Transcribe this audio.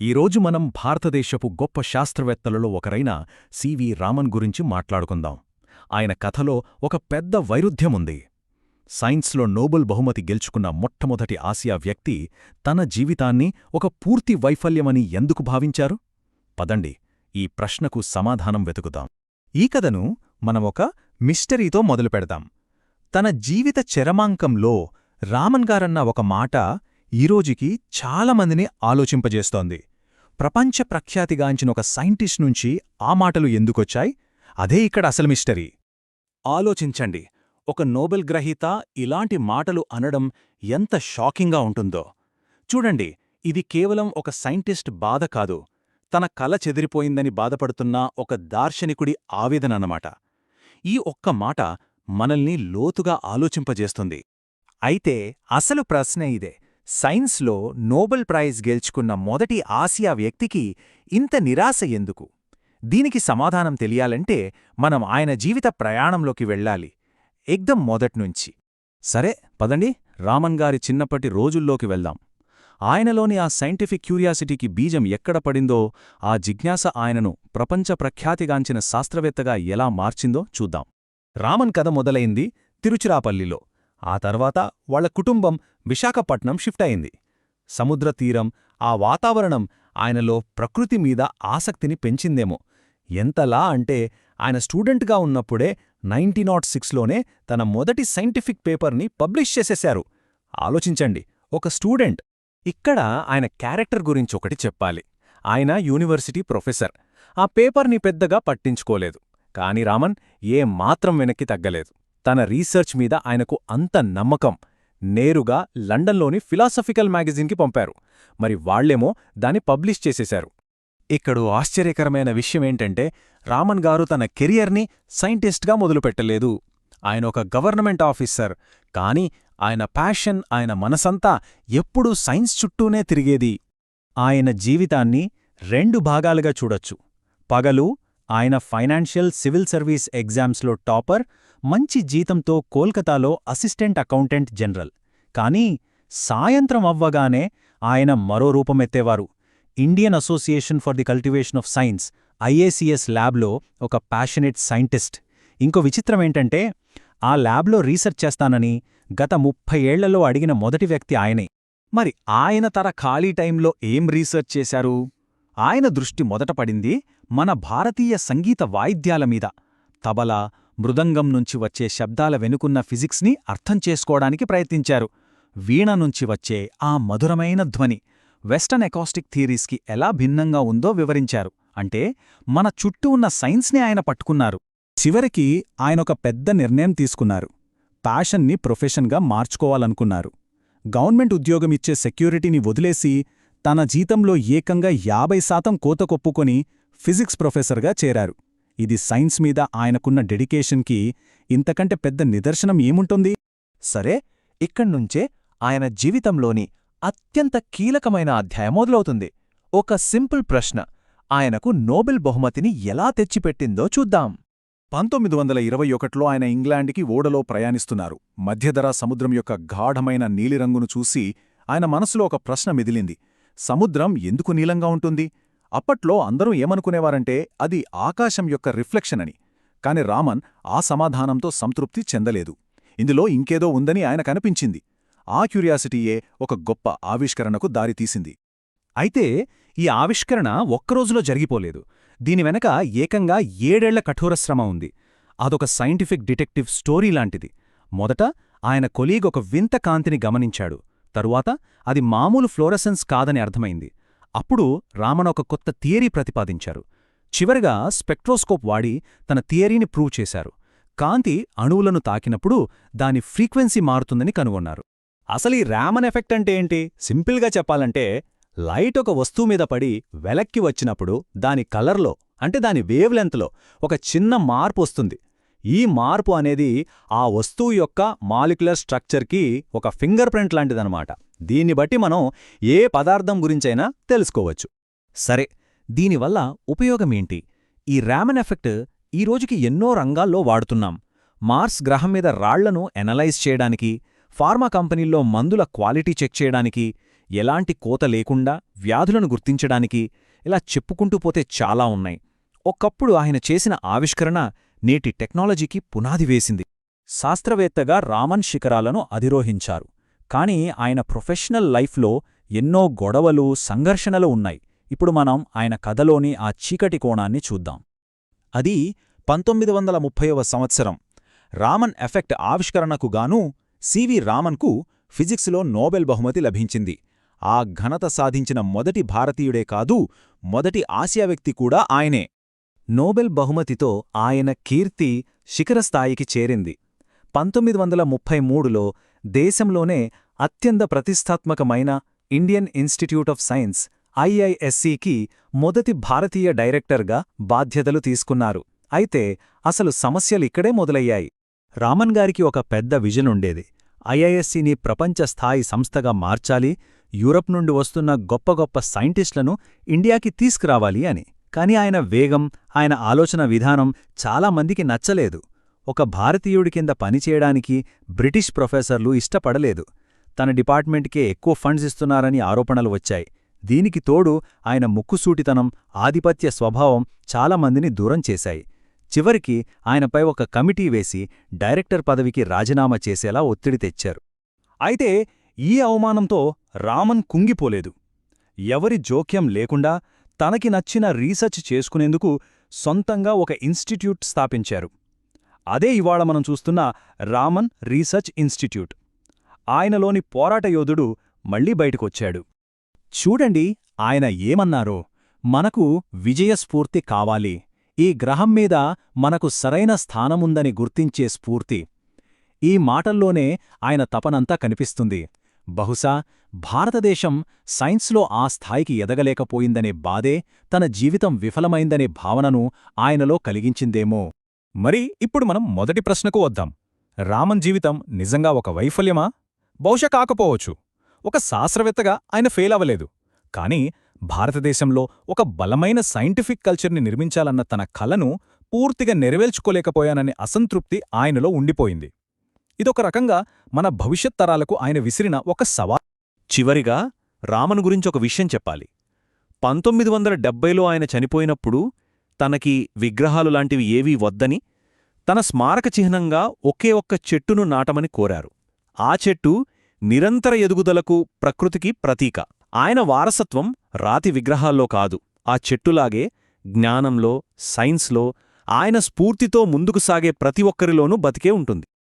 ఈరోజు మనం భారతదేశపు గొప్ప శాస్త్రవేత్తలలో ఒకరైన సివి రామన్ గురించి మాట్లాడుకుందాం. ఆయన కథలో ఒక పెద్ద వైరుధ్యముంది. సైన్స్లో నోబెల్ బహుమతి గెలుచుకున్న మొట్టమొదటి ఆసియా వ్యక్తి తన జీవితాన్ని ఒక పూర్తి వైఫల్యమని ఎందుకు భావించారు? పదండి ఈ ప్రశ్నకు సమాధానం వెతుకుదాం. ఈ కథను మనమొక మిస్టరీతో మొదలుపెడదాం. తన జీవిత చరమాంకంలో రామన్ గారన్న ఒక మాట ఈరోజుకి చాలామందిని ఆలోచింపజేస్తోంది. ప్రపంచ ప్రఖ్యాతిగాంచిన ఒక సైంటిస్ట్ నుంచి ఆ మాటలు ఎందుకొచ్చాయి? అదే ఇక్కడ అసలు మిస్టరీ. ఆలోచించండి. ఒక నోబెల్ గ్రహీత ఇలాంటి మాటలు అనడం ఎంత షాకింగ్గా ఉంటుందో. చూడండి ఇది కేవలం ఒక సైంటిస్ట్ బాధ కాదు. తన కల చెదిరిపోయిందని బాధపడుతున్న ఒక దార్శనికుడి ఆవేదనన్నమాట. ఈ ఒక్క మాట మనల్ని లోతుగా ఆలోచింపజేస్తుంది. అయితే అసలు ప్రశ్న ఇదే. సైన్స్లో నోబెల్ ప్రైజ్ గెలుచుకున్న మొదటి ఆసియా వ్యక్తికి ఇంత నిరాశ ఎందుకు? దీనికి సమాధానం తెలియాలంటే మనం ఆయన జీవిత ప్రయాణంలోకి వెళ్ళాలి. ఎగ్దం మొదట్నుంచి సరే పదండి. రామన్ గారి చిన్నప్పటి రోజుల్లోకి వెళ్దాం. ఆయనలోని ఆ సైంటిఫిక్ క్యూరియాసిటీకి బీజం ఎక్కడ పడిందో ఆ జిజ్ఞాస ఆయనను ప్రపంచ ప్రఖ్యాతిగాంచిన శాస్త్రవేత్తగా ఎలా మార్చిందో చూద్దాం. రామన్ కథ మొదలైంది తిరుచిరాపల్లిలో. ఆ తర్వాత వాళ్ళ కుటుంబం విశాఖపట్నం షిఫ్ట్ అయింది. సముద్ర తీరం ఆ వాతావరణం ఆయనలో ప్రకృతి మీద ఆసక్తిని పెంచిందేమో. ఎంతలా అంటే ఆయన స్టూడెంట్గా ఉన్నప్పుడే నైన్టీ నాట్ సిక్స్లోనే తన మొదటి సైంటిఫిక్ పేపర్ని పబ్లిష్ చేసేశారు. ఆలోచించండి ఒక స్టూడెంట్. ఇక్కడ ఆయన క్యారెక్టర్ గురించి ఒకటి చెప్పాలి. ఆయన యూనివర్సిటీ ప్రొఫెసర్. ఆ పేపర్ని పెద్దగా పట్టించుకోలేదు. కాని రామన్ ఏ మాత్రం వెనక్కి తగ్గలేదు. తన రీసెర్చ్ మీద ఆయనకు అంత నమ్మకం. నేరుగా లండన్లోని ఫిలాసఫికల్ మ్యాగజీన్కి పంపారు. మరి వాళ్ళేమో దాన్ని పబ్లిష్ చేసేశారు. ఇక్కడు ఆశ్చర్యకరమైన విషయమేంటంటే రామన్ గారు తన కెరియర్ని సైంటిస్ట్గా మొదలుపెట్టలేదు. ఆయన ఒక గవర్నమెంట్ ఆఫీసర్. కాని ఆయన ప్యాషన్ ఆయన మనసంతా ఎప్పుడూ సైన్స్ చుట్టూనే తిరిగేది. ఆయన జీవితాన్ని రెండు భాగాలుగా చూడొచ్చు. పగలు ఆయన ఫైనాన్షియల్ సివిల్ సర్వీస్ ఎగ్జామ్స్లో టాపర్ మంచి జీతంతో కోల్కతాలో అసిస్టెంట్ అకౌంటెంట్ జనరల్. కానీ సాయంత్రం అవ్వగానే ఆయన మరో రూపమెత్తేవారు. Indian association for the cultivation of science IACS ల్యాబ్లో ఒక ప్యాషనేట్ సైంటిస్ట్. ఇంకో విచిత్రమేంటంటే ఆ ల్యాబ్లో రీసెర్చ్ చేస్తానని గత ముప్పై ఏళ్ళలో అడిగిన మొదటి వ్యక్తి ఆయనే. మరి ఆయన తర ఖాళీ టైంలో ఏం రీసెర్చ్ చేశారు? ఆయన దృష్టి మొదట పడింది మన భారతీయ సంగీత వాయిద్యాల మీద. తబలా మృదంగం నుంచి వచ్చే శబ్దాల వెనుకున్న ఫిజిక్స్ని అర్థం చేసుకోవడానికి ప్రయత్నించారు. వీణ నుంచి వచ్చే ఆ మధురమైన ధ్వని వెస్టర్న్ ఎకాస్టిక్ థియరీస్కి ఎలా భిన్నంగా ఉందో వివరించారు. అంటే మన చుట్టూ ఉన్న సైన్స్ని ఆయన పట్టుకున్నారు. చివరికి ఆయనొక పెద్ద నిర్ణయం తీసుకున్నారు. ప్యాషన్ని ప్రొఫెషన్గా మార్చుకోవాలనుకున్నారు. గవర్నమెంట్ ఉద్యోగమిచ్చే సెక్యూరిటీని వదిలేసి తన జీతంలో ఏకంగా యాభై శాతం కోత కొప్పుకొని ఫిజిక్స్ ప్రొఫెసర్గా చేరారు. ఇది సైన్స్ మీద ఆయనకున్న డెడికేషన్కి ఇంతకంటే పెద్ద నిదర్శనం ఏముంటుంది? సరే ఇక్కడ్నుంచే ఆయన జీవితంలోని అత్యంత కీలకమైన అధ్యాయం మొదలవుతుంది. ఒక సింపుల్ ప్రశ్న ఆయనకు నోబెల్ బహుమతిని ఎలా తెచ్చిపెట్టిందో చూద్దాం. పంతొమ్మిది వందల ఇరవై ఒకటిలో ఆయన ఇంగ్లాండ్కి ఓడలో ప్రయాణిస్తున్నారు. మధ్యధరా సముద్రం యొక్క గాఢమైన నీలిరంగును చూసి ఆయన మనసులో ఒక ప్రశ్న మిదిలింది సముద్రం ఎందుకు నీలంగా ఉంటుంది? అప్పట్లో అందరూ ఏమనుకునేవారంటే అది ఆకాశం యొక్క రిఫ్లెక్షన్ అని. కాని రామన్ ఆ సమాధానంతో సంతృప్తి చెందలేదు. ఇందులో ఇంకేదో ఉందని ఆయన కనిపించింది. ఆ క్యూరియాసిటీయే ఒక గొప్ప ఆవిష్కరణకు దారితీసింది. అయితే ఈ ఆవిష్కరణ ఒక్కరోజులో జరిగిపోలేదు. దీని వెనక ఏకంగా ఏడేళ్ళ కఠోరశ్రమ ఉంది. అదొక సైంటిఫిక్ డిటెక్టివ్ స్టోరీ లాంటిది. మొదట ఆయన కొలీగ్ ఒక వింత కాంతిని గమనించాడు. తరువాత అది మామూలు ఫ్లోరసెన్స్ కాదని అర్థమైంది. అప్పుడు రామన్ ఒక కొత్త థియరీ ప్రతిపాదించారు. చివరిగా స్పెక్ట్రోస్కోప్ వాడి తన థియరీని ప్రూవ్ చేశారు. కాంతి అణువులను తాకినప్పుడు దాని ఫ్రీక్వెన్సీ మారుతుందని కనుగొన్నారు. అసలు ఈ రామన్ ఎఫెక్ట్ అంటే ఏంటి? సింపుల్గా చెప్పాలంటే లైట్ ఒక వస్తువు మీద పడి వెలక్కి వచ్చినప్పుడు దాని కలర్లో అంటే దాని వేవ్ లెంత్లో ఒక చిన్న మార్పు వస్తుంది. ఈ మార్పు అనేది ఆ వస్తువు యొక్క మాలిక్యులర్ స్ట్రక్చర్కి ఒక ఫింగర్ ప్రింట్ లాంటిదనమాట దీన్ని బట్టి మనం ఏ పదార్థం గురించైనా తెలుసుకోవచ్చు. సరే దీనివల్ల ఉపయోగమేంటి ఈ ర్యామన్ ఎఫెక్ట్ ఈ రోజుకి ఎన్నో రంగాల్లో వాడుతున్నాం. మార్స్ గ్రహం మీద రాళ్ళను ఎనలైజ్ చేయడానికి ఫార్మా కంపెనీల్లో మందుల క్వాలిటీ చెక్ చేయడానికి ఎలాంటి కోత లేకుండా వ్యాధులను గుర్తించడానికి ఇలా చెప్పుకుంటూ పోతే చాలా ఉన్నాయి. ఒకప్పుడు ఆయన చేసిన ఆవిష్కరణ నేటి టెక్నాలజీకి పునాది వేసింది. శాస్త్రవేత్తగా రామన్ శిఖరాలను అధిరోహించారు. కానీ ఆయన ప్రొఫెషనల్ లైఫ్లో ఎన్నో గొడవలు సంఘర్షణలు ఉన్నాయి. ఇప్పుడు మనం ఆయన కథలోని ఆ చీకటి కోణాన్ని చూద్దాం. అది పంతొమ్మిది వందల ముప్పైవ సంవత్సరం. రామన్ ఎఫెక్ట్ ఆవిష్కరణకు గాను సివి రామన్కు ఫిజిక్స్లో నోబెల్ బహుమతి లభించింది. ఆ ఘనత సాధించిన మొదటి భారతీయుడే కాదు మొదటి ఆసియా వ్యక్తి కూడా ఆయనే. నోబెల్ బహుమతితో ఆయన కీర్తి శిఖరస్థాయికి చేరింది. పంతొమ్మిది వందల ముప్పై మూడులో దేశంలోనే అత్యంత ప్రతిష్టాత్మకమైన ఇండియన్ ఇన్స్టిట్యూట్ ఆఫ్ సైన్స్ ఐఐఎస్సికి మొదటి భారతీయ డైరెక్టర్గా బాధ్యతలు తీసుకున్నారు. అయితే అసలు సమస్యలిక్కడే మొదలయ్యాయి. రామన్ గారికి ఒక పెద్ద విజన్ ఉండేది. ఐఐఎస్సిని ప్రపంచ స్థాయి సంస్థగా మార్చాలి యూరప్ నుండి వస్తున్న గొప్ప గొప్ప సైంటిస్టులను ఇండియాకి తీసుకురావాలి అని. కాని ఆయన వేగం ఆయన ఆలోచన విధానం చాలామందికి నచ్చలేదు. ఒక భారతీయుడి కింద పనిచేయడానికి బ్రిటిష్ ప్రొఫెసర్లు ఇష్టపడలేదు. తన డిపార్ట్మెంట్కే ఎక్కువ ఫండ్స్ ఇస్తున్నారని ఆరోపణలు వచ్చాయి. దీనికి తోడు ఆయన ముక్కుసూటితనం ఆధిపత్య స్వభావం చాలామందిని దూరం చేశాయి. చివరికి ఆయనపై ఒక కమిటీ వేసి డైరెక్టర్ పదవికి రాజీనామా చేసేలా ఒత్తిడి తెచ్చారు. అయితే ఈ అవమానంతో రామన్ కుంగిపోలేదు. ఎవరి జోక్యం లేకుండా తనకి నచ్చిన రీసెర్చ్ చేసుకునేందుకు సొంతంగా ఒక ఇన్స్టిట్యూట్ స్థాపించారు. అదే ఇవాళ మనం చూస్తున్న రామన్ రీసెర్చ్ ఇన్స్టిట్యూట్. ఆయనలోని పోరాట యోధుడు మళ్ళీ బయటకొచ్చాడు. చూడండి ఆయన ఏమన్నారో. మనకు విజయస్ఫూర్తి కావాలి. ఈ గ్రహం మీద మనకు సరైన స్థానముందని గుర్తించే స్ఫూర్తి. ఈ మాటల్లోనే ఆయన తపనంతా కనిపిస్తుంది. బహుశా భారతదేశం సైన్స్లో ఆ స్థాయికి ఎదగలేకపోయిందనే బాధే తన జీవితం విఫలమైందనే భావనను ఆయనలో కలిగించిందేమో. మరి ఇప్పుడు మనం మొదటి ప్రశ్నకు వద్దాం. రామన్ జీవితం నిజంగా ఒక వైఫల్యమా? బహుశా కాకపోవచ్చు. ఒక శాస్త్రవేత్తగా ఆయన ఫెయిల్ అవ్వలేదు. కానీ భారతదేశంలో ఒక బలమైన సైంటిఫిక్ కల్చర్ని నిర్మించాలన్న తన కలను పూర్తిగా నెరవేర్చుకోలేకపోయాననే అసంతృప్తి ఆయనలో ఉండిపోయింది. ఇదొక రకంగా మన భవిష్యత్ తరాలకు ఆయన విసిరిన ఒక సవా చివరిగా రామన్ గురించి ఒక విషయం చెప్పాలి. పంతొమ్మిది వందల డెబ్బైలో ఆయన చనిపోయినప్పుడు తనకి విగ్రహాలు లాంటివి ఏవీ వద్దని తన స్మారక చిహ్నంగా ఒకే ఒక్క చెట్టును నాటమని కోరారు. ఆ చెట్టు నిరంతర ఎదుగుదలకు ప్రకృతికి ప్రతీక. ఆయన వారసత్వం రాతి విగ్రహాల్లో కాదు. ఆ చెట్టులాగే జ్ఞానంలో సైన్స్లో ఆయన స్ఫూర్తితో ముందుకు సాగే ప్రతి ఒక్కరిలోనూ బతికే ఉంటుంది.